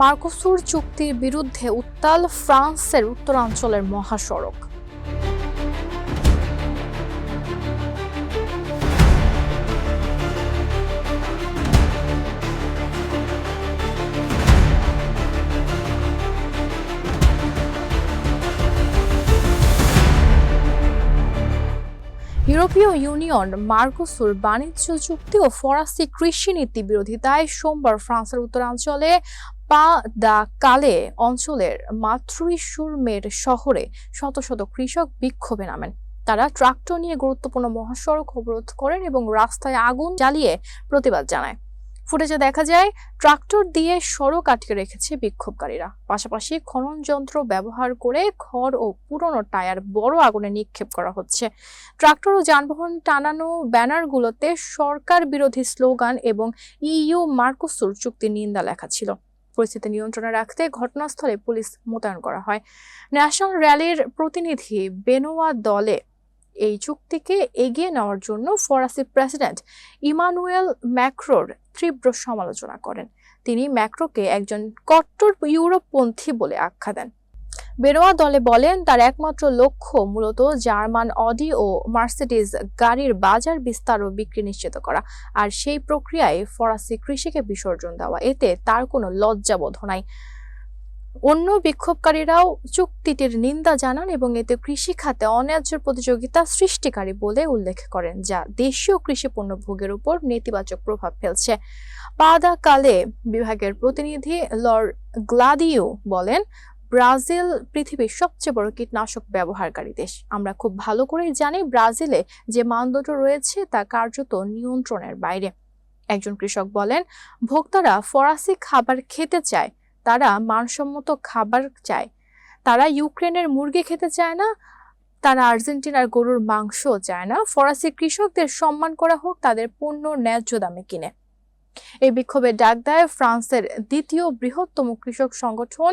Mercosur চুক্তির বিরুদ্ধে উত্তাল ফ্রান্সের উত্তরাঞ্চলের মহাসড়ক। ইউরোপীয় ইউনিয়ন মার্কোসুর বাণিজ্য চুক্তি ও ফরাসি কৃষি নীতি বিরোধিতায় সোমবার ফ্রান্সের উত্তরাঞ্চলে পা দা কালে অঞ্চলের মাতৃসুরমের শহরে শত শত কৃষক বিক্ষোভে নামেন। তারা ট্রাক্টর নিয়ে গুরুত্বপূর্ণ মহাসড়ক অবরোধ করেন এবং রাস্তায় আগুন জ্বালিয়ে প্রতিবাদ জানায়। ফুটেজে দেখা যায়, ট্রাক্টর দিয়ে সড়ক আটকে রেখেছে বিক্ষোভকারীরা। পাশাপাশি খনন যন্ত্র ব্যবহার করে খড় ও পুরনো টায়ার বড় আগুনে নিক্ষেপ করা হচ্ছে। ট্রাক্টর ও যানবাহন টানানো ব্যানারগুলোতে সরকার বিরোধী স্লোগান এবং ইইউ মার্কোসুর চুক্তির নিন্দা লেখা ছিল। পরিস্থিতি নিয়ন্ত্রণে রাখতে ঘটনাস্থলে পুলিশ মোতায়েন করা হয়। ন্যাশনাল র্যালির প্রতিনিধি বেনোয়া দলে এই চুক্তিকে এগিয়ে নেওয়ার জন্য ফরাসি প্রেসিডেন্ট ইমানুয়েল ম্যাক্রোর তীব্র সমালোচনা করেন। তিনি ম্যাক্রোকে একজন কট্টর ইউরোপপন্থী বলে আখ্যা দেন। বেরোয়া দলে বলেন, তার একমাত্র লক্ষ্য মূলত জার্মান অডি ও মার্সিডিজ গাড়ির বাজার বিস্তার ও বিক্রি নিশ্চিত করা আর সেই প্রক্রিয়ায় ফরাসি কৃষিকে বিসর্জন দেওয়া। এতে তার কোনো লজ্জাবোধ নাই। অন্য বিক্ষোভকারীরাও চুক্তিটির নিন্দা জানান এবং এতে কৃষি খাতে অন্যায্য প্রতিযোগিতা সৃষ্টিকারী বলে উল্লেখ করেন, যা দেশীয় কৃষি পণ্য ভোগের উপর নেতিবাচক প্রভাব ফেলছে। পাদা কালে বিভাগের প্রতিনিধি লর্ড গ্লাদিও বলেন, ব্রাজিল পৃথিবীর সবচেয়ে বড় কীটনাশক ব্যবহারকারী দেশ। আমরা খুব ভালো করেই জানি ব্রাজিলে যে মানদণ্ড রয়েছে তা কার্যত নিয়ন্ত্রণের বাইরে। একজন কৃষক বলেন, ভোক্তারা ফরাসি খাবার খেতে চায় তারা মানসম্মত খাবার চায়। তারা ইউক্রেনের মুরগি খেতে চায় না, তারা আর্জেন্টিনার গরুর মাংসও চায় না। ফরাসি কৃষকদের সম্মান করা হোক, তাদের পণ্য ন্যায্য দামে কিনে। এই বিক্ষোভের ডাক দেয় ফ্রান্সের দ্বিতীয় বৃহত্তম কৃষক সংগঠন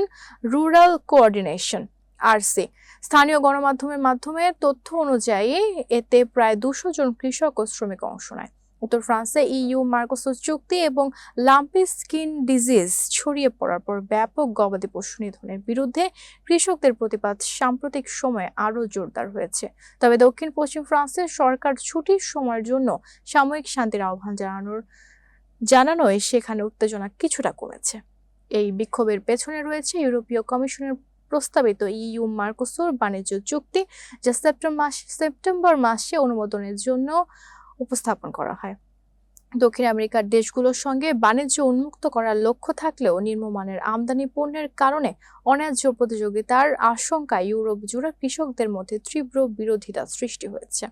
রুরাল কোঅর্ডিনেশন, আরসি। স্থানীয় গণমাধ্যমের মাধ্যমে তথ্য অনুযায়ী এতে প্রায় দুশো জন কৃষক ও শ্রমিক অংশ নেয়। উত্তর ফ্রান্সে ইইউ মার্কোসোস চুক্তি এবং লাম্পি স্কিন ডিজিজ ছড়িয়ে পড়ার পর ব্যাপক গবাদি পশু নিধনের বিরুদ্ধে কৃষকদের প্রতিবাদ সাম্প্রতিক সময়ে আরও জোরদার হয়েছে। তবে দক্ষিণ পশ্চিম ফ্রান্সের সরকার ছুটির সময়ের জন্য সাময়িক শান্তির আহ্বান জানানোর, জানানোয় সেখানে উত্তেজনা কিছুটা কমেছে। এই বিক্ষোভের পেছনে রয়েছে ইউরোপীয় কমিশনের প্রস্তাবিত ইইউ মার্কোসোর বাণিজ্য চুক্তি, যা সেপ্টেম্বর মাসে অনুমোদনের জন্য উপস্থাপন করা হয়। দক্ষিণ আমেরিকার দেশগুলোর সঙ্গে বাণিজ্য উন্মুক্ত করার লক্ষ্য থাকলেও নিম্নমানের আমদানি পণ্যের কারণে অন্যায্য প্রতিযোগিতার আশঙ্কায় ইউরোপ জুড়ে কৃষকদের মধ্যে তীব্র বিরোধিতা সৃষ্টি হয়েছে।